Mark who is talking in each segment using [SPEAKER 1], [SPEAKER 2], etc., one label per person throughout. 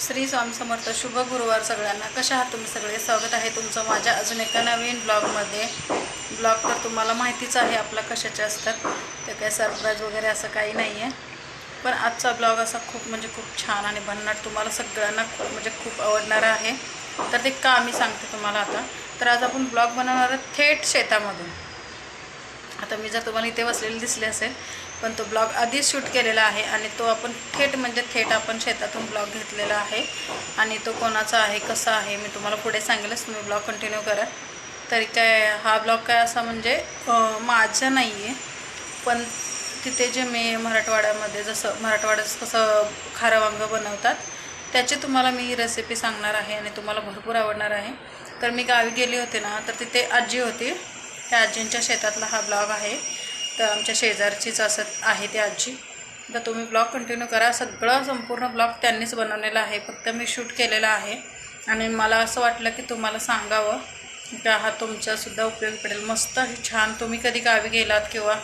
[SPEAKER 1] श्री स्वामी समर्थ शुभ गुरुवार सगळ्यांना. कशा आहात तुम्ही सगळे? स्वागत आहे तुमचं माझ्या अजून एका नवीन ब्लॉगमध्ये. ब्लॉग तर तुम्हाला माहितीच आहे आपला कशाचे असतात. ते काही सरप्राईज वगैरे असं काही नाही आहे पण आजचा ब्लॉग असा खूप म्हणजे खूप छान आणि भन्नाट तुम्हाला सगळ्यांना खूप म्हणजे खूप आवडणारा आहे. तर ते का मी सांगते तुम्हाला आता. तर आज आपण ब्लॉग बनवणार थेट शेतामधून. आता मी जर तुम्हाला इथे बसलेले दिसले असेल पण तो ब्लॉग आधीच शूट केलेला आहे आणि तो आपण थेट म्हणजे थेट आपण शेतातून ब्लॉग घेतलेला आहे. आणि तो कोणाचा आहे कसा आहे मी तुम्हाला पुढे सांगेलच. तुम्ही ब्लॉग कंटिन्यू करा. तरी काय हा ब्लॉग काय असा म्हणजे अं, माझा नाही आहे पण तिथे जे मी मराठवाड्यामध्ये जसं मराठवाड्यात कसं खारं वांगं बनवतात त्याची तुम्हाला मी रेसिपी सांगणार आहे आणि तुम्हाला भरपूर आवडणार आहे. तर मी गावी गेली होते ना तर तिथे आजी होती. त्या आजींच्या शेतातला हा ब्लॉग आहे. तर आमच्या शेजारचीच असं आहे ती आजी. तर तुम्ही ब्लॉग कंटिन्यू करा. सगळं संपूर्ण ब्लॉग त्यांनीच बनवलेला आहे. फक्त मी शूट केलेला आहे. आणि मला असं वाटलं की तुम्हाला सांगावं का हा तुमच्यासुद्धा उपयोग पडेल. मस्त छान. तुम्ही कधी गावी गेलात किंवा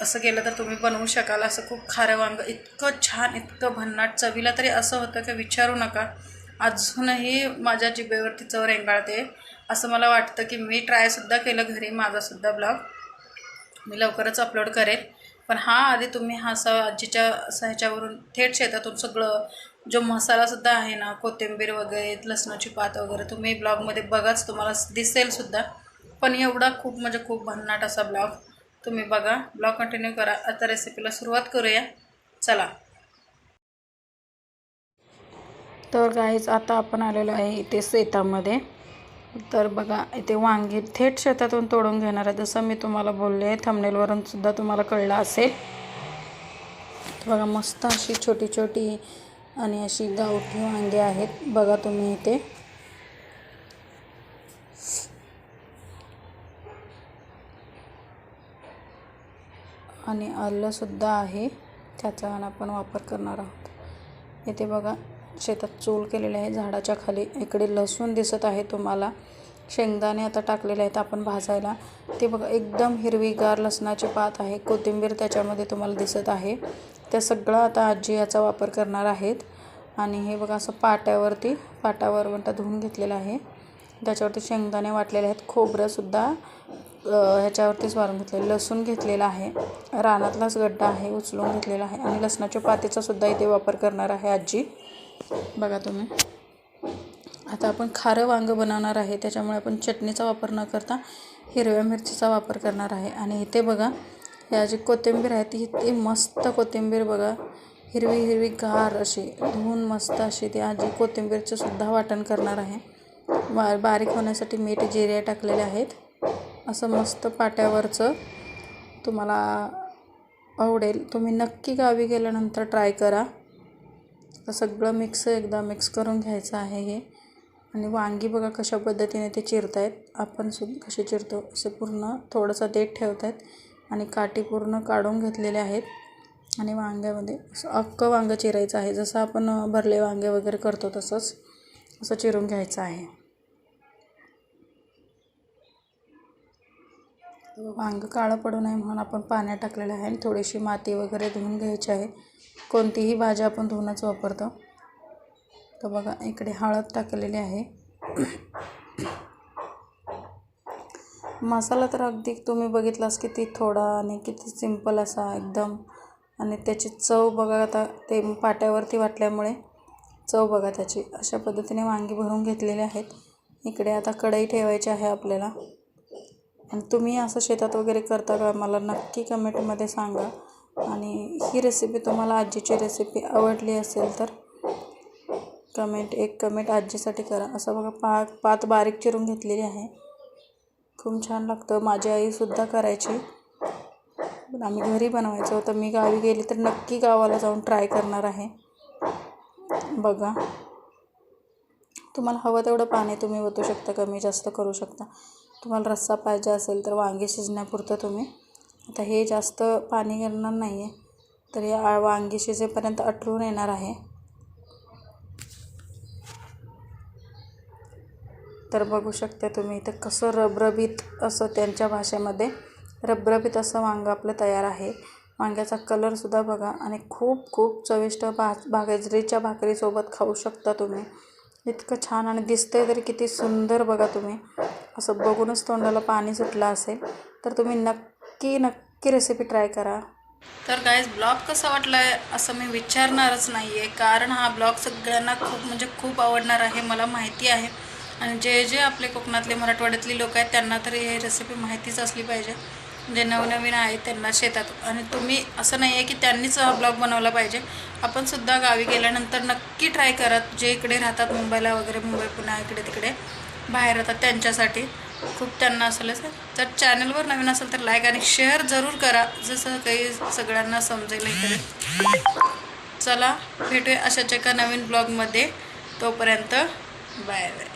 [SPEAKER 1] असं केलं तर तुम्ही बनवू शकाल. असं खूप खारं वांग इतकं छान इतकं भन्नाट चवीला तरी असं होतं की विचारू नका. अजूनही माझ्या जिभेवरती चव रेंगाळते. असं मला वाटतं की मी ट्रायसुद्धा केलं घरी माझासुद्धा ब्लॉग मी लवकरच अपलोड करेल. पण हा आधी तुम्ही हा स आजीच्या असं ह्याच्यावरून थेट शेतातून सगळं जो मसालासुद्धा आहे ना कोथिंबीर वगैरे लसणाची पात वगैरे तुम्ही ब्लॉगमध्ये बघाच तुम्हाला दिसेलसुद्धा पण एवढा खूप म्हणजे खूप भन्नाट असा ब्लॉग तुम्ही बघा ब्लॉग कंटिन्यू करा. आता रेसिपीला सुरुवात करूया. चला. तर काहीच आता आपण आलेलो आहे इथे शेतामध्ये. तर बघा इथे वांगी थेट शेतातून तोडून घेणार आहे. जसं मी तुम्हाला बोलले थंबनेलवरून सुद्धा तुम्हाला कळलं असेल. बघा मस्त अशी छोटी छोटी आणि अशी गावठी वांगी आहेत. बघा तुम्ही इथे. आणि आलंसुद्धा आहे. त्याचा आणि आपण वापर करणार आहोत. इथे बघा शेतात चूल केलेले आहे. झाडाच्या खाली इकडे लसूण दिसत आहे तुम्हाला. शेंगदाणे आता टाकलेले आहेत आपण भाजायला. ते बघा एकदम हिरवीगार लसणाची पात आहे. कोथिंबीर त्याच्यामध्ये तुम्हाला दिसत आहे. त्या सगळं आता आजी याचा वापर करणार आहेत. आणि हे बघा असं पाट्यावरती पाटावर म्हणता धुवून घेतलेलं आहे. त्याच्यावरती शेंगदाणे वाटलेले आहेत. खोबरंसुद्धा ह्याच्यावरतीच वारून घेतलेलं लसूण घेतलेला आहे. रानातलाच गड्डा आहे उचलून घेतलेला आहे. आणि लसणाच्या पातीचा सुद्धा इथे वापर करणार आहे आजी. बघा तुम्ही. आता आपण खारं वांगं बनवणार आहे त्याच्यामुळे आपण चटणीचा वापर न करता हिरव्या मिरचीचा वापर करणार आहे. आणि इथे बघा या जी कोथिंबीर आहे ती ती मस्त कोथिंबीर बघा हिरवी हिरवी गार अशी धुवून मस्त अशी ती आजी कोथिंबीरचं सुद्धा वाटण करणार आहे. बा बारीक होण्यासाठी मीठ जिरे टाकलेले आहेत. असं मस्त पाट्यावरचं तुम्हाला आवडेल. तुम्ही नक्की गावी गेल्यानंतर ट्राय करा. तर सगळं मिक्स एकदा मिक्स करून घ्यायचं आहे हे. आणि वांगी बघा कशा पद्धतीने ते चिरत आहेत आपण सुद्धा कसे चिरतो असे पूर्ण थोडंसं देठ ठेवत आहेत आणि काठी पूर्ण काढून घेतलेले आहेत. आणि वांग्यामध्ये असं अख्खं वांगं चिरायचं आहे. जसं आपण भरले वांगे वगैरे करतो तसंच असं चिरून घ्यायचं आहे. वांगं काळं पडू नये म्हणून आपण पाण्यात टाकलेलं आहे. आणि थोडीशी माती वगैरे धुवून घ्यायची आहे. कोणतीही भाजी आपण धुवूनच वापरतो. तर बघा इकडे हळद टाकलेली आहे. मसाला तर अगदी तुम्ही बघितलास किती थोडा आणि किती सिंपल असा एकदम. आणि त्याची चव बघा आता ते पाट्यावरती वाटल्यामुळे चव बघा त्याची. अशा पद्धतीने वांगी भरून घेतलेली आहेत. इकडे आता कढई ठेवायची आहे आपल्याला. आणि तुम्ही असं शेतात वगैरे करता का? मला नक्की कमेंटमध्ये सांगा. आणि ही रेसिपी तुम्हाला आजीची रेसिपी आवडली असेल तर कमेंट एक कमेंट आजीसाठी करा. असं बघा पा पात बारीक चिरून घेतलेली आहे. खूप छान लागतं. माझी आईसुद्धा करायची. पण आम्ही घरी बनवायचं होतं मी गावी गेली तर नक्की गावाला जाऊन ट्राय करणार आहे. बघा. तुम्हाला हवं तेवढं पाणी तुम्ही ओतू शकता कमी जास्त करू शकता. तुम्हाला रस्सा पाहिजे असेल तर वांगे शिजण्यापुरतं तुम्ही आता हे जास्त पाणी गिरणार नाही आहे तर या वांगी शिजेपर्यंत आटळून येणार आहे. तर बघू शकता तुम्ही इथं कसं रबरबीत असं त्यांच्या भाषेमध्ये रबरबीत असं वांगं आपलं तयार आहे. वांग्याचा कलरसुद्धा बघा आणि खूप खूप चविष्ट भा बाजरीच्या भाकरीसोबत खाऊ शकता तुम्ही. इतकं छान आणि दिसतंय तरी किती सुंदर बघा तुम्ही. असं बघूनच तोंडाला पाणी सुटलं असेल. तर तुम्ही नक्की नक्की रेसिपी ट्राय करा. तर गाईज ब्लॉग कसा वाटला आहे असं मी विचारणारच नाही आहे कारण हा ब्लॉग सगळ्यांना खूप म्हणजे खूप आवडणार आहे मला माहिती आहे. आणि जे जे आपले कोकणातले मराठवाड्यातले लोक आहेत त्यांना तरी हे रेसिपी माहितीच असली पाहिजे. जे नवनवीन आहेत त्यांना शेतात. आणि तुम्ही असं नाही आहे की त्यांनीच हा ब्लॉग बनवला पाहिजे. आपण सुद्धा गावी गेल्यानंतर नक्की ट्राय करा. जे इकडे राहतात मुंबईला वगैरे मुंबई पुन्हा इकडे तिकडे बाहेर राहतात त्यांच्यासाठी. खूप त्यांना असेल तर चॅनलवर नवीन असेल तर लाईक आणि शेअर जरूर करा. जसं काही सगळ्यांना समजेल इकडे चला भेटूया अशाच एका नवीन ब्लॉगमध्ये तोपर्यंत बाय बाय